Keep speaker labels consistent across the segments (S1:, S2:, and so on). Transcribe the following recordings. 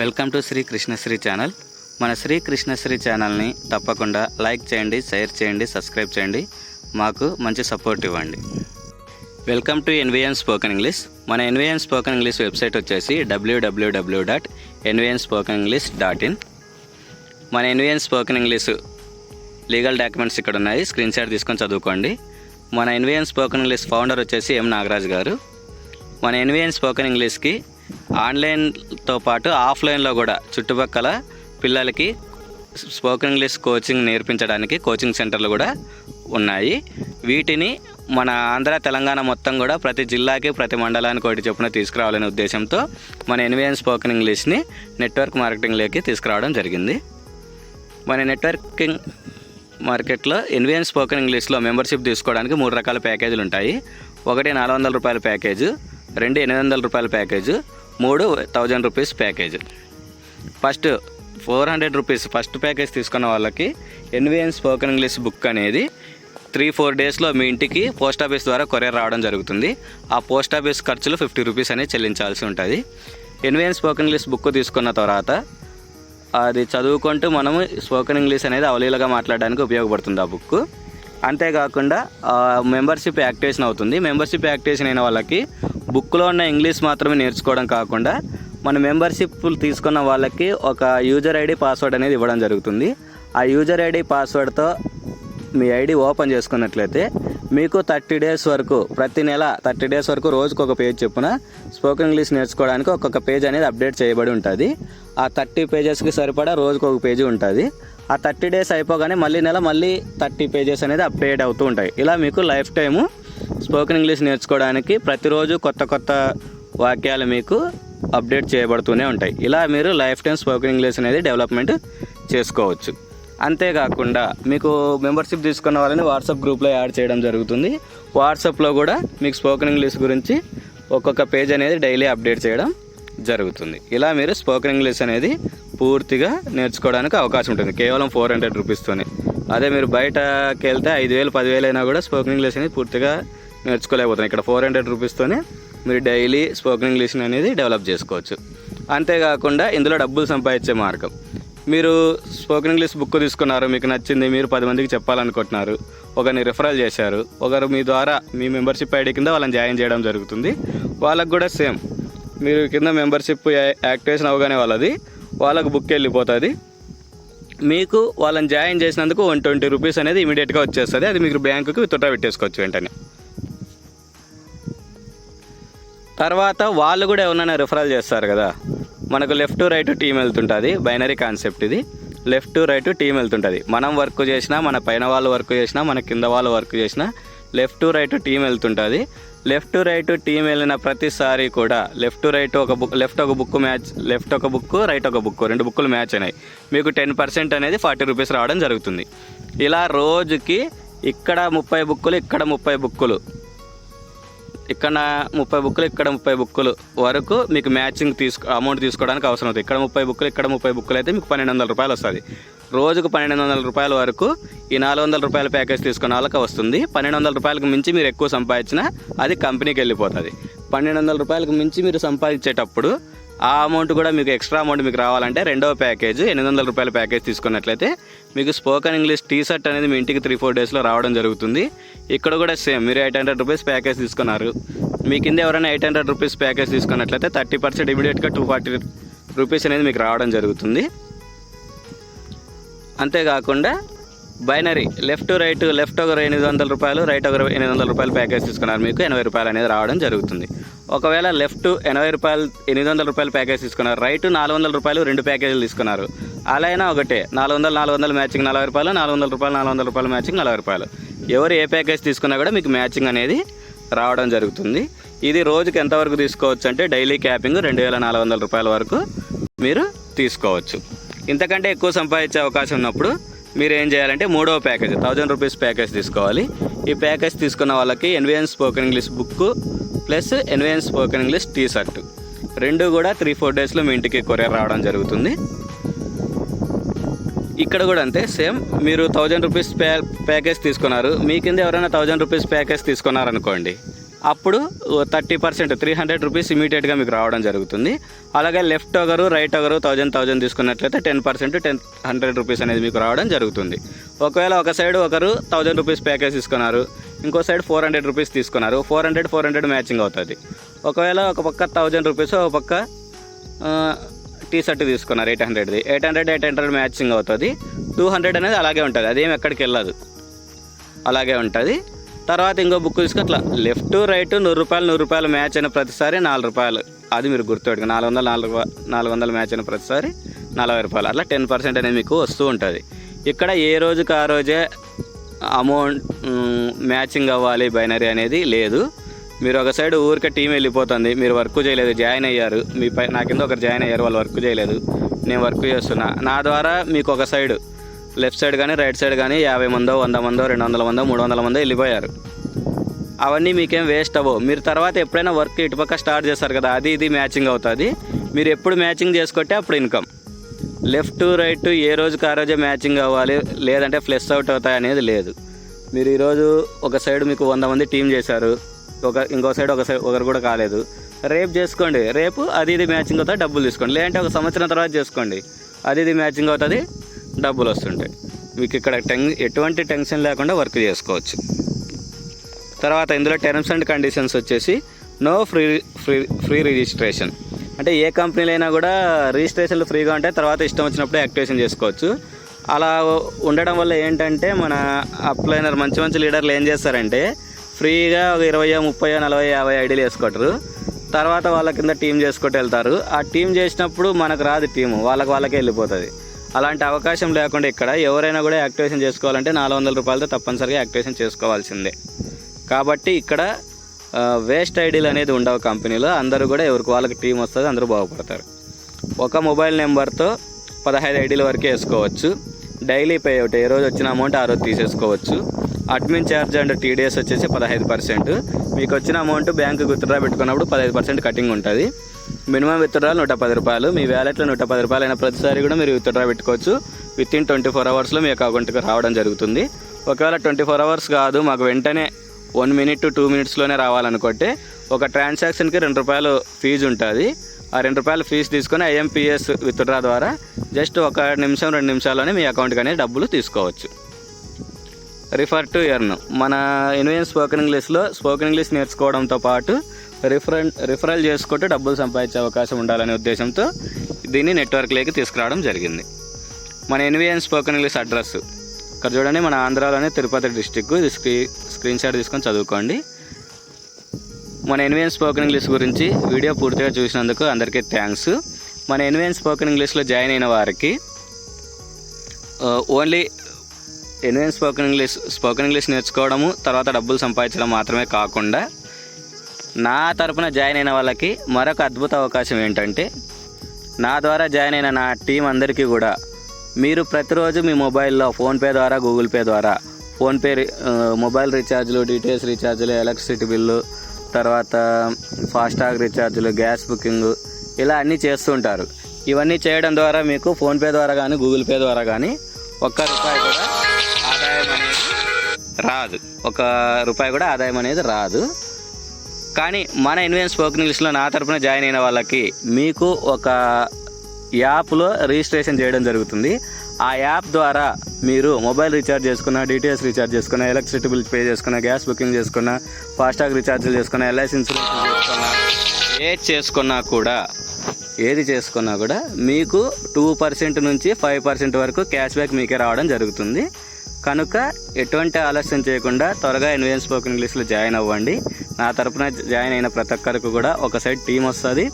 S1: Welcome to Sri Krishnasri channel. మన శ్రీ కృష్ణశ్రీ ఛానల్ని తప్పకుండా లైక్ చేయండి షేర్ చేయండి సబ్స్క్రైబ్ చేయండి. మాకు మంచి సపోర్ట్ ఇవ్వండి. Welcome to NVN spoken English. మన ఎన్విఎన్ స్పోకెన్ ఇంగ్లీష్ వెబ్సైట్ వచ్చేసి WWW dot NVN spoken English dot in మన NVN spoken English legal documents ఇక్కడ ఉన్నాయి. స్క్రీన్ షాట్ తీసుకొని చదువుకోండి. మన ఎన్విఎన్ స్పోకెన్ ఇంగ్లీష్ ఫౌండర్ వచ్చేసి ఎం నాగరాజ్ గారు. మన ఎన్విఎన్ స్పోకెన్ ఇంగ్లీష్కి ఆన్లైన్తో పాటు ఆఫ్లైన్లో కూడా చుట్టుపక్కల పిల్లలకి స్పోకెన్ ఇంగ్లీష్ కోచింగ్ నేర్పించడానికి కోచింగ్ సెంటర్లు కూడా ఉన్నాయి. వీటిని మన ఆంధ్ర తెలంగాణ మొత్తం కూడా ప్రతి జిల్లాకి ప్రతి మండలానికి ఒకటి చొప్పున తీసుకురావాలనే ఉద్దేశంతో మన ఎన్విఎన్ స్పోకెన్ ఇంగ్లీష్ని నెట్వర్క్ మార్కెటింగ్లోకి తీసుకురావడం జరిగింది. మన నెట్వర్కింగ్ మార్కెట్లో ఎన్విఎన్ స్పోకెన్ ఇంగ్లీష్లో మెంబర్షిప్ తీసుకోవడానికి మూడు రకాల ప్యాకేజీలు ఉంటాయి ఒకటి నాలుగు వందల రూపాయల ప్యాకేజు రెండు ఎనిమిది వందల రూపాయల ప్యాకేజు మూడు thousand rupees package. First four hundred rupees first package తీసుకున్న వాళ్ళకి ఎన్విఎన్ స్పోకెన్ ఇంగ్లీష్ బుక్ అనేది త్రీ ఫోర్ డేస్లో మీ ఇంటికి పోస్ట్ ఆఫీస్ ద్వారా కొరియర్ రావడం జరుగుతుంది. ఆ పోస్ట్ ఆఫీస్ ఖర్చులు ఫిఫ్టీ రూపీస్ అనేది చెల్లించాల్సి ఉంటుంది. ఎన్విఎన్ స్పోకెన్ ఇంగ్లీష్ బుక్ తీసుకున్న తర్వాత అది చదువుకుంటూ మనము స్పోకెన్ ఇంగ్లీష్ అనేది అవలీలగా మాట్లాడడానికి ఉపయోగపడుతుంది ఆ బుక్ అంతేకాకుండా మెంబర్షిప్ యాక్టివేషన్ అవుతుంది. మెంబర్షిప్ యాక్టివేషన్ అయిన వాళ్ళకి బుక్లో ఉన్న ఇంగ్లీష్ మాత్రమే నేర్చుకోవడం కాకుండా మన మెంబర్షిప్ తీసుకున్న వాళ్ళకి ఒక యూజర్ ఐడి పాస్వర్డ్ అనేది ఇవ్వడం జరుగుతుంది. ఆ యూజర్ ఐడి పాస్వర్డ్తో మీ ఐడి ఓపెన్ చేసుకున్నట్లయితే మీకు థర్టీ డేస్ వరకు ప్రతి నెల థర్టీ డేస్ వరకు రోజుకు ఒక పేజ్ చొప్పున స్పోకెన్ ఇంగ్లీష్ నేర్చుకోవడానికి ఒక్కొక్క పేజ్ అనేది అప్డేట్ చేయబడి ఉంటుంది. ఆ థర్టీ పేజెస్కి సరిపడా రోజుకు ఒక పేజీ ఉంటుంది. ఆ థర్టీ డేస్ అయిపోగానే మళ్ళీ నెల మళ్ళీ థర్టీ పేజెస్ అనేది అప్డేట్ అవుతూ ఉంటాయి. ఇలా మీకు లైఫ్ టైము స్పోకెన్ ఇంగ్లీష్ నేర్చుకోవడానికి ప్రతిరోజు కొత్త కొత్త వాక్యాలు మీకు అప్డేట్ చేయబడుతూనే ఉంటాయి. ఇలా మీరు లైఫ్ టైం స్పోకెన్ ఇంగ్లీష్ అనేది డెవలప్మెంట్ చేసుకోవచ్చు. అంతేకాకుండా మీకు మెంబర్షిప్ తీసుకున్న వాళ్ళని వాట్సాప్ గ్రూప్లో యాడ్ చేయడం జరుగుతుంది. వాట్సాప్లో కూడా మీకు స్పోకెన్ ఇంగ్లీష్ గురించి ఒక్కొక్క పేజ్ అనేది డైలీ అప్డేట్ చేయడం జరుగుతుంది. ఇలా మీరు స్పోకెన్ ఇంగ్లీష్ అనేది పూర్తిగా నేర్చుకోవడానికి అవకాశం ఉంటుంది. కేవలం ఫోర్ హండ్రెడ్ రూపీస్తోనే అదే మీరు బయటకి వెళ్తే ఐదు వేలు పదివేలు అయినా కూడా స్పోకెన్ ఇంగ్లీష్ అనేది పూర్తిగా నేర్చుకోలేకపోతున్నాం ఇక్కడ ఫోర్ హండ్రెడ్ రూపీస్తోనే మీరు డైలీ స్పోకెన్ ఇంగ్లీష్ అనేది డెవలప్ చేసుకోవచ్చు. అంతేకాకుండా ఇందులో డబ్బులు సంపాదించే మార్గం. మీరు స్పోకెన్ ఇంగ్లీష్ బుక్ తీసుకున్నారు మీకు నచ్చింది మీరు పది మందికి చెప్పాలనుకుంటున్నారు. ఒకరిని రిఫరల్ చేశారు ఒకరు మీ ద్వారా మీ మెంబర్షిప్ ఐడి కింద వాళ్ళని జాయిన్ చేయడం జరుగుతుంది. వాళ్ళకు కూడా సేమ్ మీరు కింద మెంబర్షిప్ యాక్టివేషన్ అవగానే వాళ్ళది. వాళ్ళకు బుక్ వెళ్ళిపోతుంది. మీకు వాళ్ళని జాయిన్ చేసినందుకు వన్ ట్వంటీ రూపీస్ అనేది ఇమీడియట్గా వచ్చేస్తుంది. అది మీరు బ్యాంకుకి విత్డ్రా పెట్టేసుకోవచ్చు వెంటనే. తర్వాత వాళ్ళు కూడా ఎవరైనా రిఫరల్ చేస్తారు కదా. మనకు లెఫ్ట్ రైట్ టీం వెళ్తుంటుంది. బైనరీ కాన్సెప్ట్ ఇది. లెఫ్ట్ టు రైట్ టీం వెళ్తుంటుంది. మనం వర్క్ చేసినా మన పైన వాళ్ళు వర్క్ చేసినా మన కింద వాళ్ళు వర్క్ చేసినా లెఫ్ట్ టు రైట్ టీం వెళ్తుంటుంది. లెఫ్ట్ టు రైట్ టీం వెళ్ళిన ప్రతిసారి కూడా లెఫ్ట్ టు రైట్ ఒక బుక్ లెఫ్ట్ ఒక బుక్ మ్యాచ్ లెఫ్ట్ ఒక బుక్ రైట్ ఒక బుక్ రెండు బుక్కులు మ్యాచ్ అయినాయి. మీకు టెన్ పర్సెంట్ అనేది ఫార్టీ రూపీస్ రావడం జరుగుతుంది. ఇలా రోజుకి ఇక్కడ ముప్పై బుక్కులు ఇక్కడ ముప్పై బుక్కులు. ఇక్కడ ముప్పై బుక్కులు ఇక్కడ ముప్పై బుక్కులు వరకు మీకు మ్యాచింగ్ తీసుకు అమౌంట్ తీసుకోవడానికి అవసరం అవుతుంది. ఇక్కడ ముప్పై బుక్కులు ఇక్కడ ముప్పై బుక్కులు అయితే మీకు పన్నెండు వందల రూపాయలు వస్తుంది. రోజుకు పన్నెండు వందల రూపాయల వరకు ఈ నాలుగు వందల రూపాయల ప్యాకేజ్ తీసుకున్న వాళ్ళకి వస్తుంది. పన్నెండు వందల రూపాయలకు మించి మీరు ఎక్కువ సంపాదించినా అది కంపెనీకి వెళ్ళిపోతుంది. పన్నెండు వందల రూపాయలకు మించి మీరు సంపాదించేటప్పుడు ఆ అమౌంట్ కూడా మీకు ఎక్స్ట్రా అమౌంట్ మీకు రావాలంటే రెండవ ప్యాకేజ్ ఎనిమిది వందల రూపాయల ప్యాకేజ్ తీసుకున్నట్లయితే మీకు స్పోకెన్ ఇంగ్లీష్ టీ షర్ట్ అనేది మీ ఇంటికి త్రీ ఫోర్ డేస్లో రావడం జరుగుతుంది. ఇక్కడ కూడా సేమ్ మీరు ఎయిట్ హండ్రెడ్ రూపీస్ ప్యాకేజ్ తీసుకున్నారు. మీ కింద ఎవరైనా ఎయిట్ హండ్రెడ్ రూపీస్ ప్యాకేజ్ తీసుకున్నట్లయితే థర్టీ పర్సెంట్ ఇమీడియట్గా టూ ఫార్టీ రూపీస్ అనేది మీకు రావడం జరుగుతుంది. అంతేకాకుండా బైనరీ లెఫ్ట్ రైట్ లెఫ్ట్ ఒక ఎనిమిది వందల రూపాయలు రైట్ ఒక ఎనిమిది వందల రూపాయలు ప్యాకేజ్ తీసుకున్నారు మీకు ఎనభై రూపాయలు అనేది రావడం జరుగుతుంది. ఒకవేళ లెఫ్ట్ ఎనభై రూపాయలు ఎనిమిది వందల రూపాయలు ప్యాకేజ్ తీసుకున్నారు రైట్ నాలుగు వందల రూపాయలు రెండు ప్యాకేజీలు తీసుకున్నారు. అలా అయినా ఒకటే నాలుగు వందలు నాలుగు వందలు మ్యాచింగ్ నలభై రూపాయలు నాలుగు వందల రూపాయలు నాలుగు వందల రూపాయలు మ్యాచింగ్ నలభై రూపాయలు. ఎవరు ఏ ప్యాకేజ్ తీసుకున్నా కూడా మీకు మ్యాచింగ్ అనేది రావడం జరుగుతుంది. ఇది రోజుకి ఎంతవరకు తీసుకోవచ్చు అంటే డైలీ క్యాపింగ్ రెండు వేల నాలుగు వందల రూపాయల వరకు మీరు తీసుకోవచ్చు. ఇంతకంటే ఎక్కువ సంపాదించే అవకాశం ఉన్నప్పుడు మీరు ఏం చేయాలంటే మూడవ ప్యాకేజ్ థౌజండ్ రూపీస్ ప్యాకేజ్ తీసుకోవాలి. ఈ ప్యాకేజ్ తీసుకున్న వాళ్ళకి NVN spoken English book plus NVN spoken English T shirt. రెండు కూడా త్రీ ఫోర్ డేస్లో మీ ఇంటికి కొరియర్ రావడం జరుగుతుంది. ఇక్కడ కూడా అంతే సేమ్ మీరు థౌజండ్ రూపీస్ ప్యా ప్యాకేజ్ తీసుకున్నారు. మీ కింద ఎవరైనా థౌజండ్ రూపీస్ ప్యాకేజ్ తీసుకున్నారనుకోండి అప్పుడు thirty percent three hundred rupees ఇమీడియట్గా మీకు రావడం జరుగుతుంది. అలాగే లెఫ్ట్ ఒకరు రైట్ ఒకరు థౌజండ్ థౌజండ్ తీసుకున్నట్లయితే ten percent ten hundred rupees అనేది మీకు రావడం జరుగుతుంది. ఒకవేళ ఒక సైడ్ ఒకరు థౌజండ్ రూపీస్ ప్యాకేజ్ తీసుకున్నారు ఇంకో సైడ్ ఫోర్ హండ్రెడ్ రూపీస్ తీసుకున్నారు. Four hundred four hundred matching అవుతుంది. ఒకవేళ ఒక పక్క థౌజండ్ రూపీస్ ఒక పక్క టీ షర్ట్ తీసుకున్నారు eight హండ్రెడ్ది eight hundred eight hundred matching అవుతుంది. టూ హండ్రెడ్ అనేది అలాగే ఉంటుంది. అదేం ఎక్కడికి వెళ్ళదు. అలాగే ఉంటుంది. తర్వాత ఇంకో బుక్ తీసుకుని అట్లా లెఫ్ట్ రైట్ నూరు రూపాయలు నూరు రూపాయలు మ్యాచ్ అయిన ప్రతిసారి నాలుగు రూపాయలు. అది మీరు గుర్తుపెట్టుకు నాలుగు వందలు నాలుగు నాలుగు వందలు మ్యాచ్ అయిన ప్రతిసారి నలభై రూపాయలు. అట్లా టెన్ పర్సెంట్ అనేది మీకు వస్తూ ఉంటుంది. ఇక్కడ ఏ రోజుకి ఆ రోజే అమౌంట్ మ్యాచింగ్ అవ్వాలి బైనరీ అనేది లేదు. మీరు ఒక సైడ్ ఊరికే టీం వెళ్ళిపోతుంది మీరు వర్క్ చేయలేదు జాయిన్ అయ్యారు మీ పై నా కింద ఒకరు జాయిన్ అయ్యారు వాళ్ళు వర్క్ చేయలేదు నేను వర్క్ చేస్తున్నా. నా ద్వారా మీకు ఒక సైడ్ లెఫ్ట్ సైడ్ కానీ రైట్ సైడ్ కానీ యాభై మందో వంద మందో రెండు వందల మందో మూడు వందల మందో వెళ్ళిపోయారు. అవన్నీ మీకేం వేస్ట్ అవ్వవు. మీరు తర్వాత ఎప్పుడైనా వర్క్ ఇటుపక్క స్టార్ట్ చేస్తారు కదా అది ఇది మ్యాచింగ్ అవుతుంది. మీరు ఎప్పుడు మ్యాచింగ్ చేసుకుంటే అప్పుడు ఇన్కమ్. లెఫ్ట్ రైట్ ఏ రోజుకి ఆ రోజే మ్యాచింగ్ అవ్వాలి లేదంటే ఫ్లెస్ అవుట్ అవుతాయి అనేది లేదు. మీరు ఈరోజు ఒక సైడ్ మీకు వంద మంది టీం చేశారు ఒక ఇంకో సైడ్ ఒక సైడ్ ఒకరు కూడా కాలేదు. రేపు చేసుకోండి. రేపు అది ఇది మ్యాచింగ్ అవుతుంది డబ్బులు తీసుకోండి. లేదంటే ఒక సంవత్సరం తర్వాత చేసుకోండి. అది ఇది మ్యాచింగ్ అవుతుంది డబ్బులు వస్తుంటాయి. మీకు ఇక్కడ టెన్ ఎటువంటి టెన్షన్ లేకుండా వర్క్ చేసుకోవచ్చు. తర్వాత ఇందులో టర్మ్స్ అండ్ కండిషన్స్ వచ్చేసి no free free free registration. అంటే ఏ కంపెనీలో అయినా కూడా రిజిస్ట్రేషన్లు ఫ్రీగా ఉంటాయి తర్వాత ఇష్టం వచ్చినప్పుడు యాక్టివేషన్ చేసుకోవచ్చు. అలా ఉండడం వల్ల ఏంటంటే మన అప్లైనర్ మంచి మంచి లీడర్లు ఏం చేస్తారంటే ఫ్రీగా ఒక ఇరవై ముప్పై నలభై యాభై ఐడీలు వేసుకుంటారు. తర్వాత వాళ్ళ కింద టీం చేసుకుంటూ వెళ్తారు. ఆ టీం చేసినప్పుడు మనకు రాదు టీము వాళ్ళకి వాళ్ళకే వెళ్ళిపోతుంది. అలాంటి అవకాశం లేకుండా ఇక్కడ ఎవరైనా కూడా యాక్టివేషన్ చేసుకోవాలంటే నాలుగు వందల రూపాయలతో తప్పనిసరిగా యాక్టివేషన్ చేసుకోవాల్సిందే. కాబట్టి ఇక్కడ వేస్ట్ ఐడీలు అనేది ఉండవు కంపెనీలో. అందరూ కూడా ఎవరికి వాళ్ళకి టీం వస్తుంది అందరూ బాగుపడతారు. ఒక మొబైల్ నెంబర్తో పదహైదు ఐడీల వరకే వేసుకోవచ్చు. డైలీ పే అవుట్ ఏ రోజు వచ్చిన అమౌంట్ ఆ రోజు తీసేసుకోవచ్చు. అడ్మిన్ ఛార్జ్ అండ్ టీడీఎస్ వచ్చేసి పదహైదు పర్సెంట్. మీకు వచ్చిన అమౌంట్ బ్యాంకు విత్డ్రా పెట్టుకున్నప్పుడు పదహైదు పర్సెంట్ కటింగ్ ఉంటుంది. మినిమం విత్డ్రాలు నూట పది రూపాయలు. మీ వ్యాలెట్లో నూట పది రూపాయలు అయిన ప్రతిసారి కూడా మీరు విత్డ్రా పెట్టుకోవచ్చు. విత్ ఇన్ ట్వంటీ ఫోర్ అవర్స్లో మీ అకౌంట్కి రావడం జరుగుతుంది. ఒకవేళ ట్వంటీ ఫోర్ అవర్స్ కాదు మాకు వెంటనే వన్ మినిట్ టు టూ మినిట్స్లోనే రావాలనుకుంటే ఒక ట్రాన్సాక్షన్కి రెండు రూపాయలు ఫీజు ఉంటుంది. ఆ రెండు రూపాయలు ఫీజు తీసుకొని ఐఎంపిఎస్ విత్డ్రా ద్వారా జస్ట్ ఒక నిమిషం రెండు నిమిషాల్లోనే మీ అకౌంట్కి అనేది డబ్బులు తీసుకోవచ్చు. Refer to earn. మన ఇన్వెన్ స్పోకెన్ ఇంగ్లీష్లో స్పోకెన్ ఇంగ్లీష్ నేర్చుకోవడంతో పాటు రిఫరల్ రిఫరల్ చేసుకుంటూ డబ్బులు సంపాదించే అవకాశం ఉండాలనే ఉద్దేశంతో దీన్ని నెట్వర్క్లోకి తీసుకురావడం జరిగింది. మన ఎన్విఎన్ స్పోకెన్ ఇంగ్లీష్ అడ్రస్. ఇక్కడ చూడండి మన ఆంధ్రాలోనే తిరుపతి డిస్టిక్ ఇది శ్రీ స్క్రీన్ షాట్ తీసుకొని చదువుకోండి. మన ఎన్విఎన్ స్పోకెన్ ఇంగ్లీష్ గురించి వీడియో పూర్తిగా చూసినందుకు అందరికీ థ్యాంక్స్. మన ఎన్విఎన్ స్పోకెన్ ఇంగ్లీష్లో జాయిన్ అయిన వారికి only NVN spoken English spoken English నేర్చుకోవడము తర్వాత డబ్బులు సంపాదించడం మాత్రమే కాకుండా నా తరపున జాయిన్ అయిన వాళ్ళకి మరొక అద్భుత అవకాశం ఏంటంటే నా ద్వారా జాయిన్ అయిన నా టీం అందరికీ కూడా మీరు ప్రతిరోజు మీ మొబైల్లో ఫోన్పే ద్వారా గూగుల్ పే ద్వారా ఫోన్పే మొబైల్ రీఛార్జ్లు డీటెయిల్స్ రీఛార్జ్లు ఎలక్ట్రిసిటీ బిల్లు తర్వాత ఫాస్టాగ్ రీఛార్జ్లు గ్యాస్ బుకింగ్ ఇలా అన్నీ చేస్తుంటారు. ఇవన్నీ చేయడం ద్వారా మీకు ఫోన్పే ద్వారా కానీ గూగుల్ పే ద్వారా కానీ ఒక్క రూపాయి కూడా ఆదాయం అనేది రాదు. ఒక రూపాయి కూడా ఆదాయం అనేది రాదు. కానీ మన ఇన్వెన్స్ స్పోకెన్ ఇంగ్లీష్లో నా తరపున జాయిన్ అయిన వాళ్ళకి మీకు ఒక యాప్లో రిజిస్ట్రేషన్ చేయడం జరుగుతుంది. ఆ యాప్ ద్వారా మీరు మొబైల్ రీఛార్జ్ చేసుకున్న డీటీఎస్ రీఛార్జ్ చేసుకున్న ఎలక్ట్రిసిటీ బిల్ పే చేసుకున్న గ్యాస్ బుకింగ్ చేసుకున్న ఫాస్టాగ్ రీఛార్జ్లు చేసుకున్న ఎల్ఐసి ఇన్సూరెన్స్ చేసుకున్న ఏది చేసుకున్నా కూడా ఏది చేసుకున్నా కూడా మీకు టూ పర్సెంట్ నుంచి ఫైవ్ పర్సెంట్ వరకు క్యాష్ బ్యాక్ మీకే రావడం జరుగుతుంది. కనుక ఎటువంటి ఆలస్యం చేయకుండా త్వరగా ఇన్వెన్స్ స్పోకెన్ ఇంగ్లీష్లో జాయిన్ అవ్వండి. నా తరపున జాయిన్ అయిన ప్రతి ఒక్కరికి కూడా ఒక సైడ్ టీం వస్తుంది.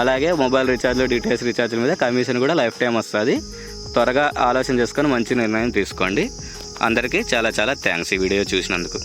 S1: అలాగే మొబైల్ రీఛార్జ్లు డీటెయిల్స్ రీఛార్జ్ల మీద కమిషన్ కూడా లైఫ్ టైం వస్తుంది. త్వరగా ఆలోచన చేసుకొని మంచి నిర్ణయం తీసుకోండి. అందరికీ చాలా చాలా థ్యాంక్స్ ఈ వీడియో చూసినందుకు.